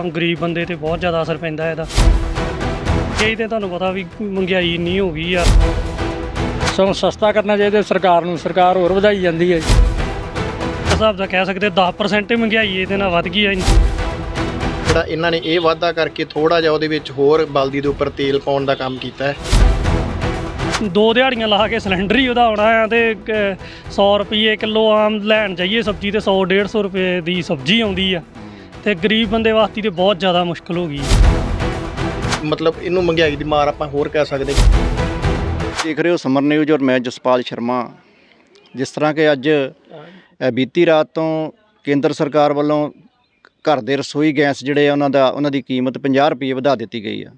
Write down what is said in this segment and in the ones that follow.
ਆਮ ਗਰੀਬ ਬੰਦੇ ਤੇ ਬਹੁਤ ਜ਼ਿਆਦਾ ਅਸਰ ਪੈਂਦਾ ਇਹਦਾ। ਕਈ ਤੇ ਤੁਹਾਨੂੰ ਪਤਾ ਵੀ ਮਹਿੰਗਾਈ ਇੰਨੀ ਹੋ ਗਈ ਆ। ਸਗੋਂ ਸਸਤਾ ਕਰਨਾ ਚਾਹੀਦਾ ਸਰਕਾਰ ਨੂੰ ਸਰਕਾਰ ਹੋਰ ਵਧਾਈ ਜਾਂਦੀ ਹੈ। ਇਸ ਹਿਸਾਬ ਦਾ ਕਹਿ ਸਕਦੇ 10% ਹੀ ਮਹਿੰਗਾਈ ਇਹਦੇ ਨਾਲ ਵੱਧ ਗਈ ਆ ਜਿਹੜਾ ਇਹਨਾਂ ਨੇ ਇਹ ਵਾਅਦਾ ਕਰਕੇ ਥੋੜਾ ਜਿਹਾ ਉਹਦੇ ਵਿੱਚ ਹੋਰ ਬਲਦੀ ਦੇ ਉੱਪਰ ਤੇਲ ਪਾਉਣ ਦਾ ਕੰਮ ਕੀਤਾ ਹੈ। ਦੋ ਦਿਹਾੜੀਆਂ ਲਾ ਕੇ ਸਿਲੰਡਰ ਹੀ ਉਹਦਾ ਆਉਣਾ ਆ ਤੇ ਕ- 100 ਰੁਪਏ ਕਿਲੋ ਆਮ ਲੈਣ ਜਾਈਏ ਸਬਜ਼ੀ ਤੇ 100 150 ਰੁਪਏ ਦੀ ਸਬਜ਼ੀ ਆਉਂਦੀ ਆ। ਤੇ ਗਰੀਬ ਬੰਦੇ ਵਾਸਤੇ ਤੇ ਬਹੁਤ ਜ਼ਿਆਦਾ ਮੁਸ਼ਕਲ ਹੋ ਗਈ। ਮਤਲਬ ਇਹਨੂੰ ਮਹਿੰਗਾਈ ਦੀ ਮਾਰ ਆਪਾਂ ਹੋਰ ਕਹਿ ਸਕਦੇ ਦੇਖ ਰਹੇ ਹੋ ਸਮਰ ਨਿਊਜ਼ ਔਰ ਮੈਂ ਜਸਪਾਲ ਸ਼ਰਮਾ। ਜਿਸ ਤਰ੍ਹਾਂ ਕਿ ਅੱਜ ਅ, ਬੀਤੀ ਰਾਤ ਤੋਂ ਕੇਂਦਰ ਸਰਕਾਰ ਵੱਲੋਂ ਘਰ ਦੇ ਰਸੋਈ ਗੈਸ ਜਿਹੜੇ ਆ ਉਹਨਾਂ ਦਾ ਉਹਨਾਂ ਦੀ ਕੀਮਤ 50 ਰੁਪਏ ਵਧਾ ਦਿੱਤੀ ਗਈ ਆ।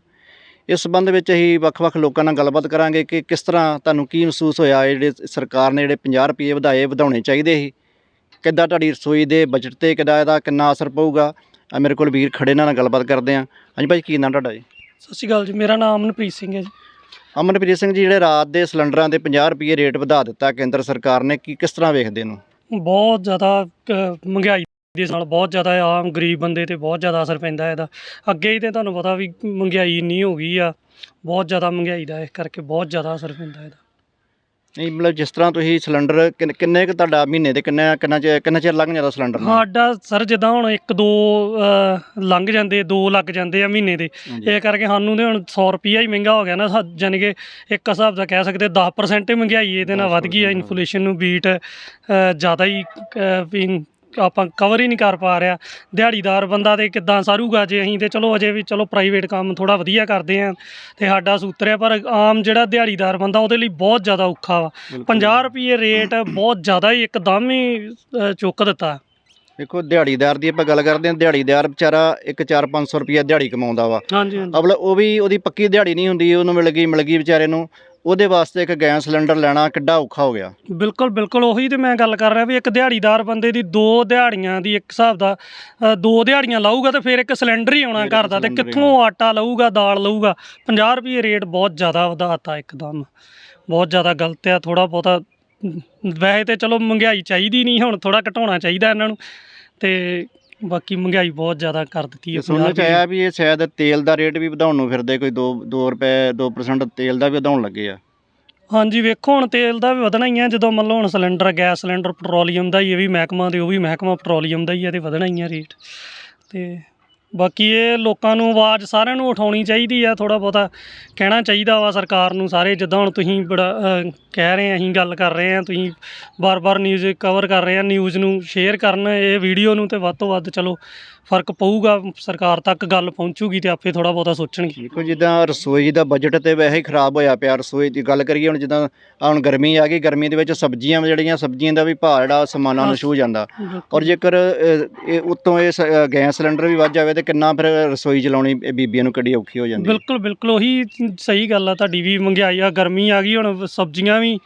ਇਸ ਸੰਬੰਧ ਵਿੱਚ ਅਸੀਂ ਵੱਖ-ਵੱਖ ਲੋਕਾਂ ਨਾਲ ਗੱਲਬਾਤ ਕਰਾਂਗੇ ਕਿ ਕਿਸ ਤਰ੍ਹਾਂ ਤੁਹਾਨੂੰ ਕੀ ਮਹਿਸੂਸ ਹੋਇਆ ਇਹ ਜਿਹੜੇ ਸਰਕਾਰ ਨੇ ਜਿਹੜੇ 50 ਰੁਪਏ ਵਧਾਏ ਵਧਾਉਣੇ ਚਾਹੀਦੇ ਸੀ। ਕਿੱਦਾਂ ਤੁਹਾਡੀ ਰਸੋਈ ਦੇ ਬਜਟ ਤੇ ਕਿੱਦਾਂ ਇਹਦਾ ਕਿੰਨਾ ਅਸਰ ਪਊਗਾ? ਆ ਮੇਰੇ ਕੋਲ ਵੀਰ ਖੜੇ ਨਾਲ ਗੱਲਬਾਤ ਕਰਦੇ ਆ ਹਾਂਜੀ ਭਾਈ ਕੀ ਨਾਂ ਤੁਹਾਡਾ ਜੀ? ਸਤਿ ਸ਼੍ਰੀ ਅਕਾਲ ਜੀ ਮੇਰਾ ਨਾਮ ਅਮਨਪ੍ਰੀਤ ਸਿੰਘ ਹੈ ਜੀ। ਅਮਨਪ੍ਰੀਤ ਸਿੰਘ ਜੀ ਜਿਹੜੇ ਰਾਤ ਦੇ ਸਿਲੰਡਰਾਂ ਦੇ 50 ਰੁਪਏ ਰੇਟ ਵਧਾ ਦਿੱਤਾ ਕੇਂਦਰ ਸਰਕਾਰ ਨੇ ਕੀ ਕਿਸ ਤਰ੍ਹਾਂ ਵੇਖਦੇ ਨੂੰ? ਬਹੁਤ ਜ਼ਿਆਦਾ ਅ, ਮਹਿੰਗਾਈ ਦੇ ਨਾਲ ਬਹੁਤ ਜ਼ਿਆਦਾ ਆਮ ਗਰੀਬ ਬੰਦੇ ਤੇ ਬਹੁਤ ਜ਼ਿਆਦਾ ਅਸਰ ਪੈਂਦਾ ਇਹਦਾ। ਅੱਗੇ ਹੀ ਤੇ ਤੁਹਾਨੂੰ ਪਤਾ ਵੀ ਮਹਿੰਗਾਈ ਇੰਨੀ ਹੋ ਗਈ ਆ ਬਹੁਤ ਜ਼ਿਆਦਾ ਮਹਿੰਗਾਈ ਦਾ ਇਸ ਕਰਕੇ ਬਹੁਤ ਜ਼ਿਆਦਾ ਅਸਰ ਪੈਂਦਾ ਇਹਦਾ। ਨਹੀਂ ਮਤਲਬ ਜਿਸ ਤਰ੍ਹਾਂ ਤੁਸੀਂ ਸਿਲੰਡਰ ਕਿੰਨ- ਕਿੰਨੇ ਕੁ ਤੁਹਾਡਾ ਮਹੀਨੇ ਦੇ ਕਿੰਨਾ ਕਿੰਨਾ ਚਿਰ ਕਿੰਨਾ ਚਿਰ ਲੱਗ ਜਾਂਦਾ ਸਿਲੰਡਰ ਨੂੰ? ਸਾਡਾ ਸਰ ਜਿੱਦਾਂ ਹੁਣ ਇੱਕ ਦੋ ਅ, ਲੰਘ ਜਾਂਦੇ ਦੋ ਲੱਗ ਜਾਂਦੇ ਆ ਮਹੀਨੇ ਦੇ। ਹਾਂਜੀ। ਇਹ ਕਰਕੇ ਸਾਨੂੰ ਤੇ ਹੁਣ 100 ਰੁਪਈਆ ਹੀ ਮਹਿੰਗਾ ਹੋ ਗਿਆ ਨਾ ਸਾ- ਜਾਣੀ ਕਿ ਇੱਕ ਹਿਸਾਬ ਦਾ ਕਹਿ ਸਕਦੇ 10% ਹੀ ਮਹਿੰਗਾਈ ਇਹਦੇ ਨਾਲ ਵੱਧ ਗਈ ਆ 10% ਇਨਫਲੇਸ਼ਨ ਨੂੰ ਬੀਟ ਜ਼ਿਆਦਾ ਹੀ ਅ, ਵੀ ਆਪਾਂ ਕਵਰ ਹੀ ਨਹੀਂ ਕਰ ਪਾ ਰਿਹਾ। ਦਿਹਾੜੀਦਾਰ ਬੰਦਾ ਤੇ ਕਿੱਦਾਂ ਸਾਰੂਗਾ ਜੇ ਅਸੀਂ ਤੇ ਚਲੋ ਅਜੇ ਵੀ ਚਲੋ ਪ੍ਰਾਈਵੇਟ ਕੰਮ ਥੋੜਾ ਵਧੀਆ ਕਰਦੇ ਆ ਤੇ ਸਾਡਾ ਸੂਤਰ ਹੈ ਪਰ ਆਮ ਜਿਹੜਾ ਦਿਹਾੜੀਦਾਰ ਬੰਦਾ ਉਹਦੇ ਲਈ ਬਹੁਤ ਜ਼ਿਆਦਾ ਔਖਾ ਵਾ। 50 ਰੁਪਏ ਰੇਟ ਬਹੁਤ ਜ਼ਿਆਦਾ ਹੀ ਇੱਕਦਮ ਹੀ ਅ, ਚੁੱਕ ਦਿੱਤਾ। ਦੇਖੋ ਦਿਹਾੜੀਦਾਰ ਦੀ ਆਪਾਂ ਗੱਲ ਕਰਦੇ ਹਾਂ ਦਿਹਾੜੀਦਾਰ ਵਿਚਾਰਾ ਇੱਕ 4-500 ਰੁਪਏ ਦਿਹਾੜੀ ਕਮਾਉਂਦਾ ਵਾ। ਹਾਂਜੀ ਹਾਂਜੀ। ਅਬਲ ਉਹ ਵੀ ਉਹਦੀ ਪੱਕੀ ਦਿਹਾੜੀ ਨਹੀਂ ਹੁੰਦੀ ਉਹਨੂੰ ਮਿਲ ਗਈ ਮਿਲ ਗਈ ਵਿਚਾਰੇ ਨੂੰ। ਉਹਦੇ ਵਾਸਤੇ ਇੱਕ ਗੈਸ ਸਿਲੰਡਰ ਲੈਣਾ ਕਿੱਡਾ ਔਖਾ ਹੋ ਗਿਆ। ਬਿਲਕੁਲ ਬਿਲਕੁਲ ਉਹੀ ਤੇ ਮੈਂ ਗੱਲ ਕਰ ਰਿਹਾ ਵੀ ਇੱਕ ਦਿਹਾੜੀਦਾਰ ਬੰਦੇ ਦੀ ਦੋ ਦਿਹਾੜੀਆਂ ਦੀ ਇੱਕ ਹਿਸਾਬ ਦਾ ਅ, ਦੋ ਦਿਹਾੜੀਆਂ ਲਾਊਗਾ ਤੇ ਫਿਰ ਇੱਕ ਸਿਲੰਡਰ ਹੀ ਆਉਣਾ ਘਰ ਦਾ ਤੇ ਕਿੱਥੋਂ ਆਟਾ ਲਊਗਾ ਦਾਲ ਲਊਗਾ। 50 ਰੁਪਏ ਰੇਟ ਬਹੁਤ ਜ਼ਿਆਦਾ ਵਧਾਤਾ ਇੱਕਦਮ। ਬਹੁਤ ਜ਼ਿਆਦਾ ਗਲਤ ਆ ਥੋੜਾ ਬਹੁਤਾ ਵੈਸੇ ਤੇ ਚਲੋ ਮਹਿੰਗਾਈ ਚਾਹੀਦੀ ਨਹੀਂ ਹੁਣ ਥੋੜਾ ਘਟਾਉਣਾ ਚਾਹੀਦਾ ਇਹਨਾਂ ਨੂੰ। ਤੇ ਬਾਕੀ ਮਹਿੰਗਾਈ ਬਹੁਤ ਜ਼ਿਆਦਾ ਕਰ ਦਿੱਤੀ ਹੈ ਸੁਣਨ 50 ਚ ਆਇਆ ਵੀ ਇਹ ਸ਼ਾਇਦ ਤੇਲ ਦਾ ਰੇਟ ਵੀ ਵਧਾਉਣ ਨੂੰ ਫਿਰਦੇ ਕੋਈ 2 2 ਰੁਪਏ 2% ਤੇਲ ਦਾ ਵੀ ਵਧਾਉਣ ਲੱਗੇ ਆ। ਹਾਂਜੀ ਵੇਖੋ ਹੁਣ ਤੇਲ ਦਾ ਵੀ ਵਧਣਾ ਹੀ ਆ ਜਦੋਂ ਮੰਨ ਲਓ ਹੁਣ ਸਿਲੰਡਰ ਗੈਸ ਸਿਲੰਡਰ ਪੈਟਰੋਲੀਅਮ ਦਾ ਹੀ ਇਹ ਵੀ ਮਹਿਕਮਾ ਦੇ ਉਹ ਵੀ ਮਹਿਕਮਾ ਪੈਟਰੋਲੀਅਮ ਦਾ ਹੀ ਆ ਤੇ ਵਧਣਾ ਹੀ ਆ ਰੇਟ। ਤੇ ਬਾਕੀ ਇਹ ਲੋਕਾਂ ਨੂੰ ਆਵਾਜ਼ ਸਾਰਿਆਂ ਨੂੰ ਉਠਾਉਣੀ ਚਾਹੀਦੀ ਆ ਥੋੜਾ ਬਹੁਤਾ ਕਹਿਣਾ ਚਾਹੀਦਾ ਵਾ ਸਰਕਾਰ ਨੂੰ ਸਾਰੇ ਜਿੱਦਾਂ ਹੁਣ ਤੁਸੀਂ ਬੜਾ ਅਹ, ਕਹਿ ਰਹੇ ਆ ਅਸੀਂ ਗੱਲ ਕਰ ਰਹੇ ਆ ਤੁਸੀਂ ਬਾਰ-ਬਾਰ ਨਿਊਜ਼ ਕਵਰ ਕਰ ਰਹੇ ਆ ਨਿਊਜ਼ ਨੂੰ ਸ਼ੇਅਰ ਕਰਨ ਇਹ ਵੀਡੀਓ ਨੂੰ ਤੇ ਵੱਧ ਤੋਂ ਵੱਧ ਚਲੋ ਫ਼ਰਕ ਪਊਗਾ ਸਰਕਾਰ ਤੱਕ ਗੱਲ ਪਹੁੰਚੂਗੀ ਤੇ ਆਪੇ ਥੋੜਾ ਬਹੁਤਾ ਸੋਚਣਗੇ। ਦੇਖੋ ਜਿੱਦਾਂ ਰਸੋਈ ਦਾ ਬਜਟ ਤੇ ਵੈਸੇ ਹੀ ਖਰਾਬ ਹੋਇਆ ਪਿਆ ਰਸੋਈ ਦੀ ਗੱਲ ਕਰੀਏ ਹੁਣ ਜਿੱਦਾਂ ਆਹ ਹੁਣ ਗਰਮੀ ਆ ਗਈ ਗਰਮੀ ਦੇ ਵਿੱਚ ਸਬਜ਼ੀਆਂ ਜਿਹੜੀਆਂ ਸਬਜ਼ੀਆਂ ਦਾ ਵੀ ਭਾਅ ਜਿਹੜਾ ਸਮਾਨਾਂ ਨੂੰ ਛੂ ਜਾਂਦਾ। ਔਰ ਜੇਕਰ ਅ, ਇਹ ਉਤੋਂ ਇਹ ਸ- ਅ, ਗੈਸ ਸਿਲੰਡਰ ਵੀ ਵੱਧ ਜਾਵੇ ਤੇ ਕਿੰਨਾ ਫਿਰ ਰਸੋਈ ਚਲਾਉਣੀ ਇਹ ਬੀਬੀਆਂ ਨੂੰ ਕਿੱਡੀ ਔਖੀ ਹੋ ਜਾਂਦੀ ਹੈ। ਬਿਲਕੁਲ ਬਿਲਕੁਲ ਉਹੀ ਸਹੀ ਗੱਲ ਆ ਤੁਹਾਡੀ ਵੀ ਮਹਿੰਗਾਈ ਆ ਗਰਮੀ ਆ ਗਈ ਹੁਣ ਸਬਜ਼ੀਆਂ ਵੀ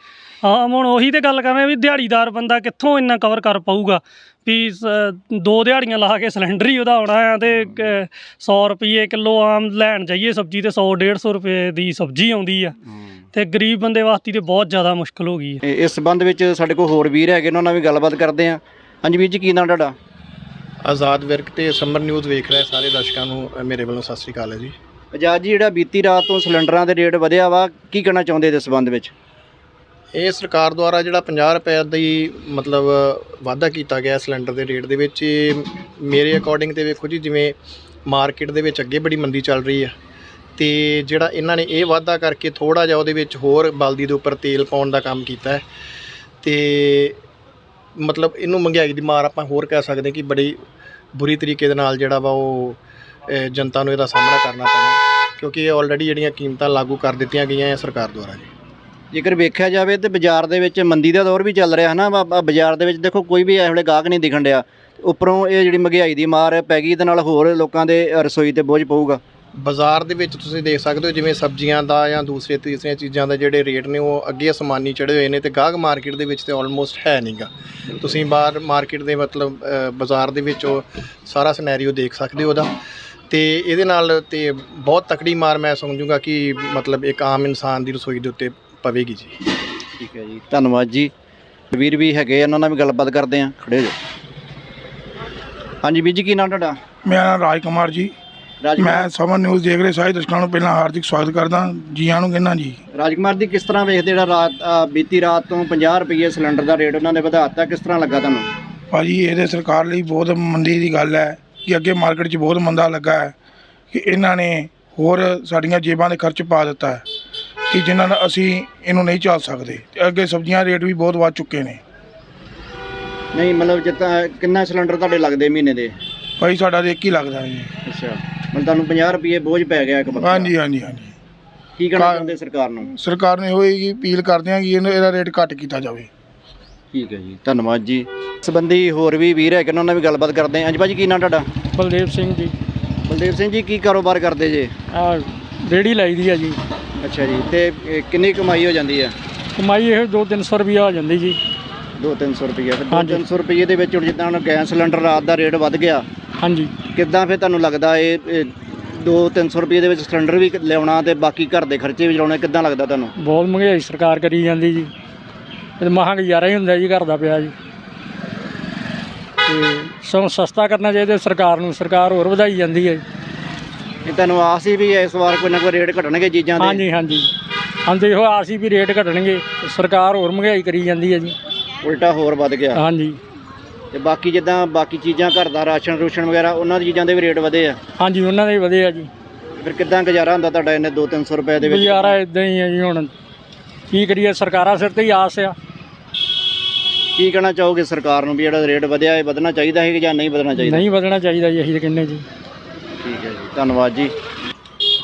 ਹਾਂ ਹੁਣ ਉਹੀ ਤੇ ਗੱਲ ਕਰ ਰਹੇ ਆ ਵੀ ਦਿਹਾੜੀਦਾਰ ਬੰਦਾ ਕਿੱਥੋਂ ਇੰਨਾ ਕਵਰ ਕਰ ਪਾਊਗਾ ਵੀ ਸ- ਦੋ ਦਿਹਾੜੀਆਂ ਲਾ ਕੇ ਸਿਲੰਡਰ ਹੀ ਉਹਦਾ ਆਉਣਾ ਆ ਤੇ 100 ਰੁਪਏ ਕਿਲੋ ਆਮ ਲੈਣ ਜਾਈਏ ਸਬਜ਼ੀ ਤੇ 100 150 ਰੁਪਏ ਦੀ ਸਬਜ਼ੀ ਆਉਂਦੀ ਆ ਤੇ ਗਰੀਬ ਬੰਦੇ ਵਾਸਤੇ ਤੇ ਬਹੁਤ ਜ਼ਿਆਦਾ ਮੁਸ਼ਕਲ ਹੋ ਗਈ ਹੈ ਇਹ- ਇਸ ਸੰਬੰਧ ਵਿੱਚ ਸਾਡੇ ਕੋਲ ਹੋਰ ਵੀਰ ਹੈਗੇ ਨੇ ਉਹਨਾਂ ਨਾਲ ਵੀ ਗੱਲਬਾਤ ਕਰਦੇ ਹਾਂ। ਹਾਂਜੀ ਵੀਰ ਜੀ ਕੀ ਨਾਮ ਤੁਹਾਡਾ? ਆਜ਼ਾਦ ਵਿਰਕ ਤੇ ਸਮਰ ਨਿਊਜ਼ ਵੇਖ ਰਹੇ ਸਾਰੇ ਦਰਸ਼ਕਾਂ ਨੂੰ ਅ, ਮੇਰੇ ਵੱਲੋਂ ਸਤਿ ਸ੍ਰੀ ਅਕਾਲ ਹੈ ਜੀ। ਆਜ਼ਾਦ ਜੀ ਜਿਹੜਾ ਬੀਤੀ ਰਾਤ ਤੋਂ ਸਿਲੰਡਰਾਂ ਦੇ ਰੇਟ ਵਧਿਆ ਵਾ ਕੀ ਕਹਿਣਾ ਚਾਹੁੰਦੇ ਇਸ ਸੰਬੰਧ ਵਿੱਚ? ਇਹ ਸਰਕਾਰ ਦੁਆਰਾ ਜਿਹੜਾ 50 ਰੁਪਏ ਦੀ ਮਤਲਬ ਵਾਅਦਾ ਕੀਤਾ ਗਿਆ ਸਿਲੰਡਰ ਦੇ ਰੇਟ ਦੇ ਵਿੱਚ ਇਹ ਮੇਰੇ ਅਕੋਰਡਿੰਗ ਤੇ ਵੇਖੋ ਜੀ ਜਿਵੇਂ ਮਾਰਕੀਟ ਦੇ ਵਿੱਚ ਅੱਗੇ ਬੜੀ ਮੰਦੀ ਚੱਲ ਰਹੀ ਆ ਤੇ ਜਿਹੜਾ ਇਹਨਾਂ ਨੇ ਇਹ ਵਾਅਦਾ ਕਰਕੇ ਥੋੜਾ ਜਿਹਾ ਉਹਦੇ ਵਿੱਚ ਹੋਰ ਬਲਦੀ ਦੇ ਉੱਪਰ ਤੇਲ ਪਾਉਣ ਦਾ ਕੰਮ ਕੀਤਾ ਹੈ। ਤੇ ਮਤਲਬ ਇਹਨੂੰ ਮਹਿੰਗਾਈ ਦੀ ਮਾਰ ਆਪਾਂ ਹੋਰ ਕਹਿ ਸਕਦੇ ਕਿ ਬੜੀ ਬੁਰੀ ਤਰੀਕੇ ਦੇ ਨਾਲ ਜਿਹੜਾ ਵਾ ਉਹ ਜਨਤਾ ਨੂੰ ਇਹਦਾ ਸਾਹਮਣਾ ਕਰਨਾ ਪੈਣਾ ਕਿਉਂਕਿ ਇਹ ਆਲਰੇਡੀ ਜਿਹੜੀਆਂ ਕੀਮਤਾਂ ਲਾਗੂ ਕਰ ਦਿੱਤੀਆਂ ਗਈਆਂ ਹੈ ਸਰਕਾਰ ਦੁਆਰਾ ਜੀ। ਜੇਕਰ ਵੇਖਿਆ ਜਾਵੇ ਤੇ ਬਾਜ਼ਾਰ ਦੇ ਵਿੱਚ ਮੰਦੀ ਦਾ ਦੌਰ ਵੀ ਚੱਲ ਰਿਹਾ ਹਨਾ ਵਾ- ਵਾ- ਬਾਜ਼ਾਰ ਦੇ ਵਿੱਚ ਦੇਖੋ ਕੋਈ ਵੀ ਇਹੋ ਜਿਹੇ ਗਾਹਕ ਨਹੀਂ ਦਿਖਣ ਡਿਆ। ਉੱਪਰੋਂ ਇਹ ਜਿਹੜੀ ਮਹਿੰਗਾਈ ਦੀ ਮਾਰ ਪੈ ਗਈ ਇਹਦੇ ਨਾਲ ਹੋਰ ਲੋਕਾਂ ਦੇ ਅ, ਰਸੋਈ ਤੇ ਬੋਝ ਪਊਗਾ। ਬਾਜ਼ਾਰ ਦੇ ਵਿੱਚ ਤੁਸੀਂ ਦੇਖ ਸਕਦੇ ਹੋ ਜਿਵੇਂ ਸਬਜ਼ੀਆਂ ਦਾ ਜਾਂ ਦੂਸਰੇ ਤੀਸਰੀਆਂ ਚੀਜ਼ਾਂ ਦਾ ਜਿਹੜੇ ਰੇਟ ਨੇ ਉਹ ਅੱਗੇ ਅਸਮਾਨੀ ਚੜੇ ਹੋਏ ਨੇ ਤੇ ਗਾਹਕ ਮਾਰਕੀਟ ਦੇ ਵਿੱਚ ਤੇ ਆਲਮੋਸਟ ਹੈ ਨਹੀਂਗਾ ਤੁਸੀਂ ਬਾਹਰ ਮਾਰਕੀਟ ਦੇ ਮਤਲਬ ਬਾਜ਼ਾਰ ਦੇ ਵਿੱਚ ਉਹ ਸਾਰਾ ਸਿਨੈਰੀਓ ਦੇਖ ਸਕਦੇ ਹੋ ਉਹਦਾ। ਤੇ ਇਹਦੇ ਨਾਲ ਤੇ ਬਹੁਤ ਤਕੜੀ ਮਾਰ ਮੈਂ ਸਮਝੂੰਗਾ ਕਿ ਮਤਲਬ ਇੱਕ ਆਮ ਇਨਸਾਨ ਦੀ ਰਸੋਈ ਦੇ ਉੱਤੇ ਪਵੇਗੀ ਜੀ। ਠੀਕ ਹੈ ਜੀ। ਧੰਨਵਾਦ ਜੀ। ਵੀਰ ਵੀ ਹੈਗੇ ਉਹਨਾਂ ਨਾਲ ਵੀ ਗੱਲਬਾਤ ਕਰਦੇ ਆ ਖੜੇ ਹੋ ਜਾਓ। ਹਾਂਜੀ ਵੀਰ ਜੀ ਕੀ ਨਾਮ ਤੁਹਾਡਾ? ਮੇਰਾ ਨਾਮ ਰਾਜ ਕੁਮਾਰ ਜੀ। ਮੈਂ ਸਮਨ ਨਿਊਜ਼ ਦੇਖ ਰਹੇ ਸਾਰੇ ਦਰਸ਼ਕਾਂ ਨੂੰ ਪਹਿਲਾਂ ਹਾਰਦਿਕ ਸਵਾਗਤ ਕਰਦਾ ਜੀ ਆਇਆਂ ਨੂੰ ਕਹਿੰਦਾ ਜੀ? ਰਾਜਕੁਮਾਰ ਦੀ ਕਿਸ ਤਰ੍ਹਾਂ ਵੇਖਦੇ ਜਿਹੜਾ ਰਾਤ ਅ, ਬੀਤੀ ਰਾਤ ਤੋਂ 50 ਰੁਪਏ ਸਿਲੰਡਰ ਦਾ ਰੇਟ ਉਹਨਾਂ ਨੇ ਵਧਾ ਦਿੱਤਾ ਕਿਸ ਤਰ੍ਹਾਂ ਲੱਗਾ ਤੁਹਾਨੂੰ? ਭਾਜੀ ਇਹਦੇ ਸਰਕਾਰ ਲਈ ਬਹੁਤ ਮੰਦੀ ਦੀ ਗੱਲ ਹੈ ਕਿ ਅੱਗੇ ਮਾਰਕੀਟ 'ਚ ਬਹੁਤ ਮੰਦਾ ਲੱਗਾ ਹੈ ਕਿ ਇਹਨਾਂ ਨੇ ਹੋਰ ਸਾਡੀਆਂ ਜੇਬਾਂ ਦੇ ਖਰਚ ਪਾ ਦਿੱਤਾ ਹੈ ਕਿ ਜਿਨ੍ਹਾਂ ਨਾਲ ਅਸੀਂ ਇਹਨੂੰ ਨਹੀਂ ਚੱਲ ਸਕਦੇ ਤੇ ਅੱਗੇ ਸਬਜ਼ੀਆਂ ਰੇਟ ਵੀ ਬਹੁਤ ਵੱਧ ਚੁੱਕੇ ਨੇ। ਨਹੀਂ ਮਤਲਬ ਜਿੱਦਾਂ ਕਿੰਨਾ ਸਿਲੰਡਰ ਤੁਹਾਡੇ ਲੱਗਦੇ ਮਹੀਨੇ ਦੇ? ਭਾਈ ਸਾਡਾ ਤਾਂ ਇੱਕ ਹੀ ਲੱਗਦਾ ਜੀ। ਅੱਛਾ। ਮਤਲਬ ਤੁਹਾਨੂੰ 50 ਰੁਪਏ ਬੋਝ ਪੈ ਗਿਆ ਇੱਕ ਬੱਕਰਾ ਹਾਂਜੀ ਹਾਂਜੀ ਹਾਂਜੀ। ਕੀ ਕਹਿਣਾ ਕਾ- ਚਾਹੁੰਦੇ ਸਰਕਾਰ ਨੂੰ? ਸਰਕਾਰ ਨੇ ਇਹੋ ਹੀ ਅਪੀਲ ਕਰਦੇ ਹਾਂ ਕਿ ਇਹਨੂੰ ਇਹਦਾ ਰੇਟ ਘੱਟ ਕੀਤਾ ਜਾਵੇ। ਠੀਕ ਹੈ ਜੀ ਧੰਨਵਾਦ ਜੀ। ਸੰਬੰਧੀ ਹੋਰ ਵੀ ਵੀਰ ਹੈ ਕਿ ਉਹਨਾਂ ਨਾਲ ਵੀ ਗੱਲਬਾਤ ਕਰਦੇ ਹਾਂ। ਹਾਂਜੀ ਭਾਜੀ ਕੀ ਨਾਂ ਤੁਹਾਡਾ? ਬਲਦੇਵ ਸਿੰਘ ਜੀ। ਬਲਦੇਵ ਸਿੰਘ ਜੀ ਕੀ ਕਾਰੋਬਾਰ ਕਰਦੇ ਜੇ? ਆ ਰੇੜੀ ਲਾਈ ਦੀ ਆ ਜੀ। ਅੱਛਾ ਜੀ ਤੇ ਇਹ ਕਿੰਨੀ ਕਮਾਈ ਹੋ ਜਾਂਦੀ ਹੈ? ਕਮਾਈ ਇਹ 2-300 ਰੁਪਿਆ ਆ ਜਾਂਦੀ ਜੀ। 2-300 ਰੁਪਏ ਫਿਰ ਹਾਂਜੀ। 2-300 ਰੁਪਏ ਦੇ ਵਿੱਚ ਹੁਣ ਜਿੱਦਾਂ ਹੁਣ ਗੈਸ ਸਿਲੰਡਰ ਰਾਤ ਦਾ ਰੇਟ ਵੱਧ ਗਿਆ। ਹਾਂਜੀ। ਕਿੱਦਾਂ ਫਿਰ ਤੁਹਾਨੂੰ ਲੱਗਦਾ ਇਹ 2-300 ਰੁਪਏ ਦੇ ਵਿੱਚ ਸਿਲੰਡਰ ਵੀ ਲਿਆਉਣਾ ਤੇ ਬਾਕੀ ਘਰ ਦੇ ਖਰਚੇ ਵੀ ਚਲਾਉਣੇ ਕਿੱਦਾਂ ਲੱਗਦਾ ਤੁਹਾਨੂੰ? ਬਹੁਤ ਮਹਿੰਗਾਈ ਸਰਕਾਰ ਕਰੀ ਜਾਂਦੀ ਜੀ। ਤੇ ਮਹਾਂ ਗੁਜ਼ਾਰਾ ਹੀ ਹੁੰਦਾ ਜੀ ਘਰ ਦਾ ਪਿਆ ਜੀ। ਤੇ ਸਗੋਂ ਸਸਤਾ ਕਰਨਾ ਚਾਹੀਦਾ ਸਰਕਾਰ ਨੂੰ ਸਰਕਾਰ ਹੋਰ ਵਧਾਈ ਜਾਂਦੀ ਹੈ ਜੀ। ਇਹ ਤੁਹਾਨੂੰ ਆਸ ਸੀ ਵੀ ਇਸ ਵਾਰ ਕੋਈ ਨਾ ਕੋਈ ਰੇਟ ਘਟਣਗੇ ਚੀਜ਼ਾਂ ਦੇ? ਹਾਂਜੀ ਹਾਂਜੀ। ਹਾਂਜੀ ਇਹੋ ਆਸ ਵੀ ਰੇਟ ਘਟਣਗੇ ਸਰਕਾਰ ਹੋਰ ਮਹਿੰਗਾਈ ਕਰੀ ਜਾਂਦੀ ਹੈ ਜੀ। ਉਲਟਾ ਹੋਰ ਵੱਧ ਗਿਆ। ਹਾਂਜੀ। ਤੇ ਬਾਕੀ ਜਿੱਦਾਂ ਬਾਕੀ ਚੀਜ਼ਾਂ ਘਰ ਦਾ ਰਾਸ਼ਨ ਰੂਸ਼ਨ ਵਗੈਰਾ ਉਹਨਾਂ ਦੀ ਚੀਜ਼ਾਂ ਦੇ ਵੀ ਰੇਟ ਵਧੇ ਆ। ਹਾਂਜੀ ਉਹਨਾਂ ਦੇ ਵੀ ਵਧੇ ਆ ਜੀ। ਫਿਰ ਕਿੱਦਾਂ ਗੁਜ਼ਾਰਾ ਹੁੰਦਾ ਤੁਹਾਡਾ ਇਹਨੇ 2-300 ਰੁਪਏ ਦੇ ਵਿੱਚ? ਗੁਜ਼ਾਰਾ ਇਦਾਂ ਹੀ ਹੈ ਜੀ ਹੁਣ। ਕੀ ਕਰੀਏ ਸਰਕਾਰਾਂ ਸਿਰ ਤੇ ਹੀ ਆਸ ਆ। ਕੀ ਕਹਿਣਾ ਚਾਹੋਗੇ ਸਰਕਾਰ ਨੂੰ ਵੀ ਜਿਹੜਾ ਰੇਟ ਵਧਿਆ ਇਹ ਵਧਣਾ ਚਾਹੀਦਾ ਹੈ ਕਿ ਜਾਂ ਨਹੀਂ ਵਧਣਾ ਚਾਹੀਦਾ? ਨਹੀਂ ਵਧਣਾ ਚਾਹੀਦਾ ਜੀ ਅਸੀਂ ਤਾਂ ਕਹਿੰਦੇ ਜੀ। ਠੀਕ ਹੈ ਜੀ ਧੰਨਵਾਦ ਜੀ।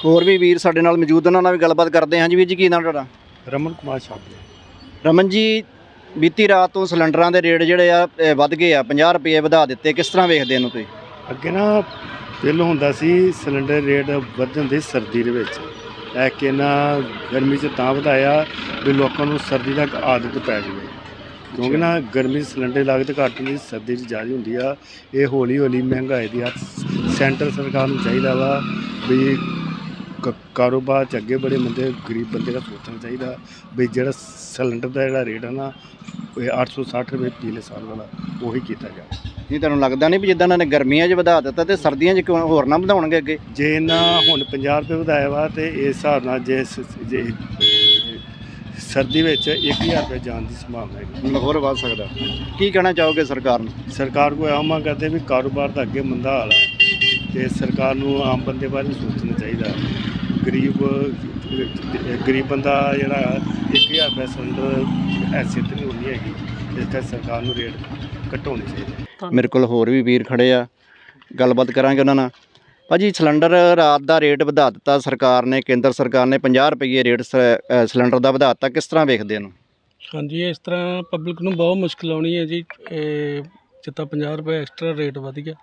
ਹੋਰ ਵੀ ਵੀਰ ਸਾਡੇ ਨਾਲ ਮੌਜੂਦ ਉਹਨਾਂ ਨਾਲ ਵੀ ਗੱਲਬਾਤ ਕਰਦੇ ਹਾਂ ਜੀ। ਵੀਰ ਜੀ ਕੀ ਨਾਮ ਤੁਹਾਡਾ? ਰਮਨ ਕੁਮਾਰ ਸ਼ਾਹ ਰਮਨ ਜੀ ਬੀਤੀ ਰਾਤ ਤੋਂ ਸਿਲੰਡਰਾਂ ਦੇ ਰੇਟ ਜਿਹੜੇ ਆ ਇਹ ਵੱਧ ਗਏ ਆ 50 ਰੁਪਏ ਵਧਾ ਦਿੱਤੇ। ਕਿਸ ਤਰ੍ਹਾਂ ਵੇਖਦੇ ਇਹਨੂੰ ਤੁਸੀਂ? ਅੱਗੇ ਨਾ ਪਹਿਲਾਂ ਹੁੰਦਾ ਸੀ ਸਿਲੰਡਰ ਰੇਟ ਵਧਣ ਦੇ ਸਰਦੀ ਦੇ ਵਿੱਚ। ਐ ਕਿ ਨਾ ਗਰਮੀ 'ਚ ਤਾਂ ਵਧਾਇਆ ਵੀ ਲੋਕਾਂ ਨੂੰ ਸਰਦੀ ਦਾ ਆਦਤ ਪੈ ਜਾਵੇ ਕਿਉਂਕਿ ਨਾ ਗਰਮੀ 'ਚ ਸਿਲੰਡਰ ਲਾਗਤ ਘੱਟ ਹੁੰਦੀ ਸਰਦੀ 'ਚ ਜ਼ਿਆਦਾ ਹੁੰਦੀ ਆ। ਇਹ ਹੌਲੀ ਹੌਲੀ ਮਹਿੰਗਾਈ ਦੀ ਹੱਥ ਸੈਂਟਰ ਸਰਕਾਰ ਨੂੰ ਚਾਹੀਦਾ ਵਾ ਵੀ ਕ- ਕਾਰੋਬਾਰ 'ਚ ਅੱਗੇ ਬੜੇ ਬੰਦੇ ਗਰੀਬ ਬੰਦੇ ਦਾ ਸੋਚਣਾ ਚਾਹੀਦਾ। ਵੀ ਜਿਹੜਾ ਸਿਲੰਡਰ ਦਾ ਜਿਹੜਾ ਰੇਟ ਆ ਨਾ ਇਹ 860 ਰੁਪਏ ਪਿਛਲੇ ਸਾਲ ਵਾਲਾ ਉਹੀ ਕੀਤਾ ਜਾਵੇ। ਨਹੀਂ ਤੁਹਾਨੂੰ ਲੱਗਦਾ ਨਹੀਂ ਵੀ ਜਿੱਦਾਂ ਇਹਨਾਂ ਨੇ ਗਰਮੀਆਂ 'ਚ ਵਧਾ ਦਿੱਤਾ ਤੇ ਸਰਦੀਆਂ 'ਚ ਕਿਉਂ ਹੋਰ ਨਾ ਵਧਾਉਣਗੇ ਅੱਗੇ? ਜੇ ਨਾ ਹੁਣ 50 ਰੁਪਏ ਵਧਾਇਆ ਵਾ ਤੇ ਇਸ ਹਿਸਾਬ ਨਾਲ ਜੇ ਸ- ਜੇ ਸਰਦੀ ਵਿੱਚ 1000 ਰੁਪਏ ਜਾਣ ਦੀ ਸੰਭਾਵਨਾ ਹੈ ਹੋਰ ਵੱਧ ਸਕਦਾ। ਕੀ ਕਹਿਣਾ ਚਾਹੋਗੇ ਸਰਕਾਰ ਨੂੰ? ਸਰਕਾਰ ਕੋਲ ਆਮ ਮੰਗ ਕਰਦੇ ਵੀ ਕਾਰੋਬਾਰ ਦਾ ਅੱਗੇ ਮੰਦਾ ਹਾਲ ਆ ਤੇ ਸਰਕਾਰ ਨੂੰ ਆਮ ਬੰਦੇ ਬਾਰੇ ਸੋਚਣਾ ਚਾਹੀਦਾ। ਗਰੀਬ ਗਰੀਬ ਬੰਦਾ ਜਿਹੜਾ 1000 ਰੁਪਏ ਸਿਲੰਡਰ ਹੈਸੀਅਤ ਨਹੀਂ ਹੁੰਦੀ ਹੈਗੀ ਇਸ ਕਰਕੇ ਸਰਕਾਰ ਨੂੰ ਰੇਟ ਘਟਾਉਣੇ ਚਾਹੀਦੇ ਮੇਰੇ ਕੋਲ ਹੋਰ ਵੀ ਵੀਰ ਖੜੇ ਆ ਗੱਲਬਾਤ ਕਰਾਂਗੇ ਉਹਨਾਂ ਨਾਲ। ਭਾਜੀ ਸਿਲੰਡਰ ਰਾਤ ਦਾ ਰੇਟ ਵਧਾ ਦਿੱਤਾ ਸਰਕਾਰ ਨੇ ਕੇਂਦਰ ਸਰਕਾਰ ਨੇ 50 ਰੁਪਏ ਰੇਟ ਸਿਲੰਡਰ ਦਾ ਵਧਾ ਦਿੱਤਾ ਕਿਸ ਤਰ੍ਹਾਂ ਵੇਖਦੇ ਇਹਨੂੰ? ਹਾਂਜੀ ਇਸ ਤਰ੍ਹਾਂ ਪਬਲਿਕ ਨੂੰ ਬਹੁਤ ਮੁਸ਼ਕਲ ਆਉਣੀ ਹੈ ਜੀ ਇਹ ਜਿੱਦਾਂ 50 ਰੁਪਏ ਐਕਸਟਰਾ ਰੇਟ ਵਧ ਗਿਆ।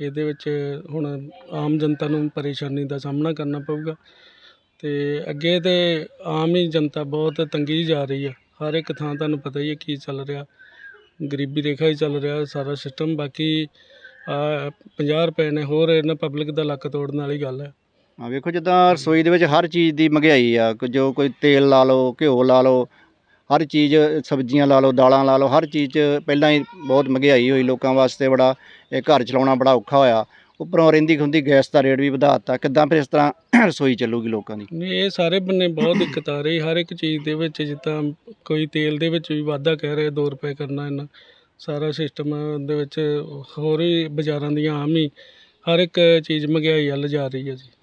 ਇਹਦੇ ਵਿੱਚ ਹੁਣ ਆਮ ਜਨਤਾ ਨੂੰ ਪਰੇਸ਼ਾਨੀ ਦਾ ਸਾਹਮਣਾ ਕਰਨਾ ਪਊਗਾ। ਅਤੇ ਅੱਗੇ ਤਾਂ ਆਮ ਹੀ ਜਨਤਾ ਬਹੁਤ ਤੰਗੀ ਜਾ ਰਹੀ ਹੈ ਹਰ ਇੱਕ ਥਾਂ ਤੁਹਾਨੂੰ ਪਤਾ ਹੀ ਹੈ ਕੀ ਚੱਲ ਰਿਹਾ। ਗਰੀਬੀ ਰੇਖਾ ਹੀ ਚੱਲ ਰਿਹਾ ਸਾਰਾ ਸਿਸਟਮ ਬਾਕੀ ਪੰਜਾਹ ਰੁਪਏ ਨੇ ਹੋਰ ਇਹਨਾਂ ਪਬਲਿਕ ਦਾ ਲੱਕ ਤੋੜਨ ਵਾਲੀ ਗੱਲ ਹੈ ਆ ਵੇਖੋ ਜਿੱਦਾਂ ਰਸੋਈ ਦੇ ਵਿੱਚ ਹਰ ਚੀਜ਼ ਦੀ ਮਹਿੰਗਾਈ ਆ। ਜੋ ਕੋਈ ਤੇਲ ਲਾ ਲਓ, ਘਿਓ ਲਾ ਲਓ ਹਰ ਚੀਜ਼, ਸਬਜ਼ੀਆਂ ਲਾ ਲਓ, ਦਾਲਾਂ ਲਾ ਲਓ, ਹਰ ਚੀਜ਼ 'ਚ ਪਹਿਲਾਂ ਹੀ ਬਹੁਤ ਮਹਿੰਗਾਈ ਹੋਈ, ਲੋਕਾਂ ਵਾਸਤੇ ਬੜਾ, ਇਹ ਘਰ ਚਲਾਉਣਾ ਬੜਾ ਔਖਾ ਹੋਇਆ। ਉੱਪਰੋਂ ਰਹਿੰਦੀ ਖੁੰਦੀ ਗੈਸ ਦਾ ਰੇਟ ਵੀ ਵਧਾ ਦਿੱਤਾ। ਕਿੱਦਾਂ ਫਿਰ ਇਸ ਤਰ੍ਹਾਂ ਰਸੋਈ ਚੱਲੂਗੀ ਲੋਕਾਂ ਦੀ? ਨਹੀਂ, ਇਹ ਸਾਰੇ ਬੰਨੇ ਬਹੁਤ ਦਿੱਕਤ ਆ ਰਹੀ। ਹਰ ਇੱਕ ਚੀਜ਼ ਦੇ ਵਿੱਚ ਜਿੱਦਾਂ ਕੋਈ ਤੇਲ ਦੇ ਵਿੱਚ ਵੀ ਵਾਧਾ ਕਹਿ ਰਿਹਾ 2 ਰੁਪਏ ਕਰਨਾ ਇਹਨਾਂ ਸਾਰਾ ਸਿਸਟਮ ਦੇ ਵਿੱਚ ਹੋਰ ਵੀ ਬਾਜ਼ਾਰਾਂ ਦੀਆਂ ਆਮ ਹੀ ਹਰ ਇੱਕ ਚੀਜ਼ ਮਹਿੰਗਾਈ ਵੱਲ ਜਾ ਰਹੀ ਹੈ ਜੀ।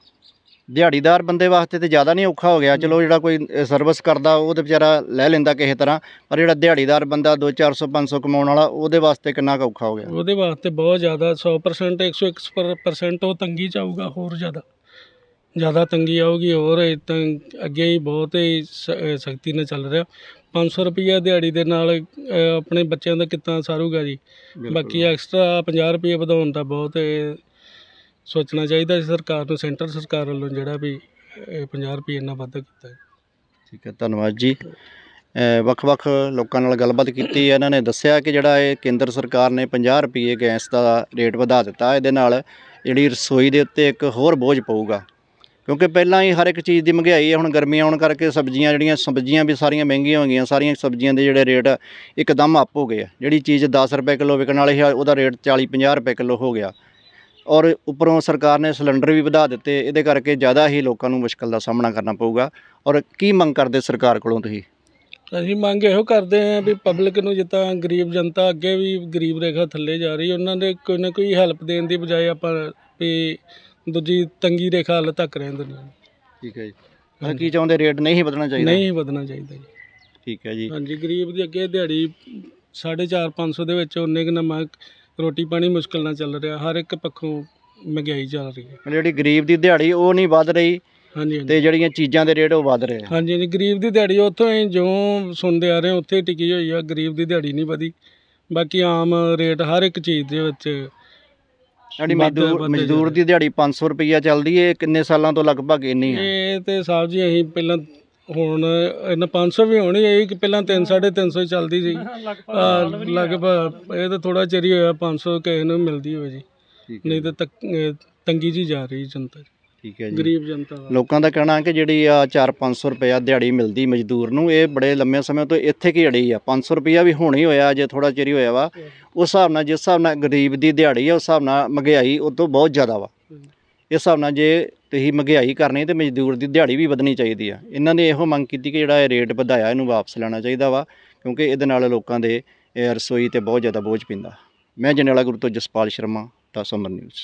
ਦਿਹਾੜੀਦਾਰ ਬੰਦੇ ਵਾਸਤੇ ਤੇ ਜ਼ਿਆਦਾ ਨਹੀਂ ਔਖਾ ਹੋ ਗਿਆ। ਚਲੋ ਜਿਹੜਾ ਕੋਈ ਸਰਵਿਸ ਕਰਦਾ ਉਹ ਤੇ ਵਿਚਾਰਾ ਲੈ ਲੈਂਦਾ ਕਿਸੇ ਤਰ੍ਹਾਂ ਪਰ ਜਿਹੜਾ ਦਿਹਾੜੀਦਾਰ ਬੰਦਾ 2 400 500 ਕਮਾਉਣ ਵਾਲਾ ਉਹਦੇ ਵਾਸਤੇ ਕਿੰਨਾ ਕੁ ਔਖਾ ਹੋ ਗਿਆ। ਉਹਦੇ ਵਾਸਤੇ ਬਹੁਤ ਜ਼ਿਆਦਾ 100% 101% ਉਹ ਤੰਗੀ ਚ ਆਊਗਾ ਹੋਰ ਜ਼ਿਆਦਾ। ਜ਼ਿਆਦਾ ਤੰਗੀ ਆਊਗੀ ਹੋਰ ਅੱਗੇ ਹੀ ਬਹੁਤ ਹੀ ਸਖਤੀ ਨਾਲ ਚੱਲ ਰਿਹਾ। 500 ਰੁਪਈਆ ਦਿਹਾੜੀ ਦੇ ਨਾਲ ਆਪਣੇ ਬੱਚਿਆਂ ਦਾ ਕਿੱਦਾਂ ਸਾਰੂਗਾ ਜੀ। ਬਾਕੀ ਐਕਸਟਰਾ 50 ਰੁਪਏ ਵਧਾਉਣ ਦਾ ਬਹੁਤ ਸੋਚਣਾ ਚਾਹੀਦਾ ਸੀ ਸਰਕਾਰ ਨੂੰ ਸੈਂਟਰ ਸਰਕਾਰ ਵੱਲੋਂ ਜਿਹੜਾ ਵੀ ਇਹ 50 ਰੁਪਏ ਇੰਨਾ ਵਾਧਾ ਕੀਤਾ ਹੈ। ਠੀਕ ਹੈ ਧੰਨਵਾਦ ਜੀ। ਅ, ਵੱਖ-ਵੱਖ ਲੋਕਾਂ ਨਾਲ ਗੱਲਬਾਤ ਕੀਤੀ ਹੈ। ਇਹਨਾਂ ਨੇ ਦੱਸਿਆ ਕਿ ਜਿਹੜਾ ਇਹ ਕੇਂਦਰ ਸਰਕਾਰ ਨੇ 50 ਰੁਪਏ ਗੈਸ ਦਾ ਰੇਟ ਵਧਾ ਦਿੱਤਾ ਇਹਦੇ ਨਾਲ ਜਿਹੜੀ ਰਸੋਈ ਦੇ ਉੱਤੇ ਇੱਕ ਹੋਰ ਬੋਝ ਪਊਗਾ। ਕਿਉਂਕਿ ਪਹਿਲਾਂ ਹੀ ਹਰ ਇੱਕ ਚੀਜ਼ ਦੀ ਮਹਿੰਗਾਈ ਹੈ ਹੁਣ ਗਰਮੀਆਂ ਆਉਣ ਕਰਕੇ ਸਬਜ਼ੀਆਂ ਜਿਹੜੀਆਂ ਸਬਜ਼ੀਆਂ ਵੀ ਸਾਰੀਆਂ ਮਹਿੰਗੀਆਂ ਹੋ ਗਈਆਂ ਸਾਰੀਆਂ ਸਬਜ਼ੀਆਂ ਦੇ ਜਿਹੜੇ ਰੇਟ ਇੱਕਦਮ ਅੱਪ ਹੋ ਗਏ ਆ। ਜਿਹੜੀ ਚੀਜ਼ 10 ਰੁਪਏ ਕਿਲੋ ਵਿਕਣ ਵਾਲੀ ਹੈ ਉਹਦਾ ਰੇਟ 40 50 ਰੁਪਏ ਕਿਲੋ ਹੋ ਗਿਆ। ਔਰ ਉੱਪਰੋਂ ਸਰਕਾਰ ਨੇ ਸਿਲੰਡਰ ਵੀ ਵਧਾ ਦਿੱਤੇ ਇਹਦੇ ਕਰਕੇ ਜ਼ਿਆਦਾ ਹੀ ਲੋਕਾਂ ਨੂੰ ਮੁਸ਼ਕਲ ਦਾ ਸਾਹਮਣਾ ਕਰਨਾ ਪਊਗਾ। ਔਰ ਕੀ ਮੰਗ ਕਰਦੇ ਸਰਕਾਰ ਕੋਲੋਂ ਤੁਸੀਂ? ਅਸੀਂ ਮੰਗ ਇਹੋ ਕਰਦੇ ਹਾਂ ਵੀ ਪਬਲਿਕ ਨੂੰ ਜਿੱਦਾਂ ਗਰੀਬ ਜਨਤਾ ਅੱਗੇ ਵੀ ਗਰੀਬ ਰੇਖਾ ਥੱਲੇ ਜਾ ਰਹੀ ਉਹਨਾਂ ਦੇ ਕੋਈ ਨਾ ਕੋਈ ਹੈਲਪ ਦੇਣ ਦੀ ਬਜਾਏ ਆਪਾਂ ਵੀ ਦੂਜੀ ਤੰਗੀ ਰੇਖਾ ਹਾਲ ਤੱਕ ਰਹਿਣ ਦੇਣੀ ਠੀਕ ਹੈ ਜੀ। ਤੁਸੀਂ ਕੀ ਚਾਹੁੰਦੇ? ਰੇਟ ਨਹੀਂ ਵਧਣਾ ਚਾਹੀਦਾ? ਨਹੀਂ ਵਧਣਾ ਚਾਹੀਦਾ ਜੀ। ਠੀਕ ਹੈ ਜੀ। ਹਾਂਜੀ ਗਰੀਬ ਦੀ ਅੱਗੇ ਦਿਹਾੜੀ 4.5 500 ਦੇ ਵਿੱਚ ਉਹਨੇ ਕਿ ਨਮਾ ਰੋਟੀ ਪਾਣੀ ਮੁਸ਼ਕਲ ਨਾਲ ਚੱਲ ਰਿਹਾ ਹਰ ਇੱਕ ਪੱਖੋਂ ਮਹਿੰਗਾਈ ਚੱਲ ਰਹੀ ਹੈ। ਜਿਹੜੀ ਗਰੀਬ ਦੀ ਦਿਹਾੜੀ ਉਹ ਨਹੀਂ ਵੱਧ ਰਹੀ ਹਾਂਜੀ ਹਾਂਜੀ। ਤੇ ਜਿਹੜੀਆਂ ਚੀਜ਼ਾਂ ਦੇ ਰੇਟ ਉਹ ਵੱਧ ਰਹੇ ਆ। ਹਾਂਜੀ ਹਾਂਜੀ ਗਰੀਬ ਦੀ ਦਿਹਾੜੀ ਉੱਥੋਂ ਹੀ ਜੋ ਸੁਣਦੇ ਆ ਰਹੇ ਹਾਂ, ਉੱਥੇ ਹੀ ਟਿਕੀ ਹੋਈ ਆ ਗਰੀਬ ਦੀ ਦਿਹਾੜੀ ਨਹੀਂ ਵਧੀ। ਬਾਕੀ ਆਮ ਰੇਟ ਹਰ ਇੱਕ ਚੀਜ਼ ਦੇ ਵਿੱਚ ਜਿਹੜੀ ਵੱਧ- ਮਜ਼ਦੂਰ ਵੱਧਦੇ ਜਾ ਮਜ਼ਦੂਰ ਦੀ ਦਿਹਾੜੀ 500 ਰੁਪਈਆ ਚੱਲਦੀ ਏ ਕਿੰਨੇ ਸਾਲਾਂ ਤੋਂ ਲਗਭਗ ਇੰਨੀ ਹੈ ਇਹ ਤੇ ਸਾਹਿਬ ਜੀ ਅਸੀਂ ਪਹਿਲਾਂ ਹੁਣ ਇਹਨਾਂ 500 ਵੀ ਹੋਣੀ ਹੈ ਕਿ ਪਹਿਲਾਂ 3 350 ਚੱਲਦੀ ਸੀ। ਲਗਭਗ ਇਹ ਤਾਂ ਥੋੜਾ ਚਿਰ ਹੀ ਹੋਇਆ 500 ਕਿਸੇ ਨੂੰ ਮਿਲਦੀ ਹੋਵੇ ਜੀ। ਠੀਕ ਹੈ ਨਹੀਂ ਤਾਂ ਤੱਕ- ਅਹ, ਤੰਗੀ ਜੀ ਜਾ ਰਹੀ ਜਨਤਾ ਠੀਕ ਹੈ ਜੀ। ਗਰੀਬ ਜਨਤਾ ਦਾ। ਲੋਕਾਂ ਦਾ ਕਹਿਣਾ ਹੈ ਕਿ ਜਿਹੜੀ ਆ 4-500 ਰੁਪਇਆ ਦਿਹਾੜੀ ਮਿਲਦੀ ਮਜ਼ਦੂਰ ਨੂੰ ਇਹ ਬੜੇ ਲੰਮੇ ਸਮੇਂ ਤੋਂ ਇੱਥੇ ਕੀ ਅੜੀ ਆ। 500 ਰੁਪਇਆ ਵੀ ਹੁਣ ਹੀ ਹੋਇਆ ਜੇ ਥੋੜਾ ਚਿਰ ਹੀ ਹੋਇਆ ਵਾ। ਉਸ ਹਿਸਾਬ ਨਾਲ ਜਿਸ ਹਿਸਾਬ ਨਾਲ ਗਰੀਬ ਦੀ ਦਿਹਾੜੀ ਆ ਉਸ ਹਿਸਾਬ ਨਾਲ ਮਹਿੰਗਾਈ ਉਹ ਤੋਂ ਬਹੁਤ ਜ਼ਿਆਦਾ ਵਾ। ਇਸ ਹਿਸਾਬ ਨਾਲ ਜੇ ਤੁਸੀਂ ਮਹਿੰਗਾਈ ਕਰਨੀ ਤੇ ਮਜ਼ਦੂਰ ਦੀ ਦਿਹਾੜੀ ਵੀ ਵਧਣੀ ਚਾਹੀਦੀ ਆ। ਇਹਨਾਂ ਨੇ ਇਹੋ ਮੰਗ ਕੀਤੀ ਕਿ ਜਿਹੜਾ ਇਹ ਰੇਟ ਵਧਾਇਆ, ਇਹਨੂੰ ਵਾਪਸ ਲੈਣਾ ਚਾਹੀਦਾ ਵਾ, ਕਿਉਂਕਿ ਇਹਦੇ ਨਾਲ ਲੋਕਾਂ ਦੇ ਰਸੋਈ ਤੇ ਬਹੁਤ ਜ਼ਿਆਦਾ ਬੋਝ ਪੈਂਦਾ। ਮੈਂ ਜਨੇਲਾ ਗੁਰੂ ਤੋਂ ਜਸਪਾਲ ਸ਼ਰਮਾ ਦਾ ਸਮਰ ਨਿਊਜ਼।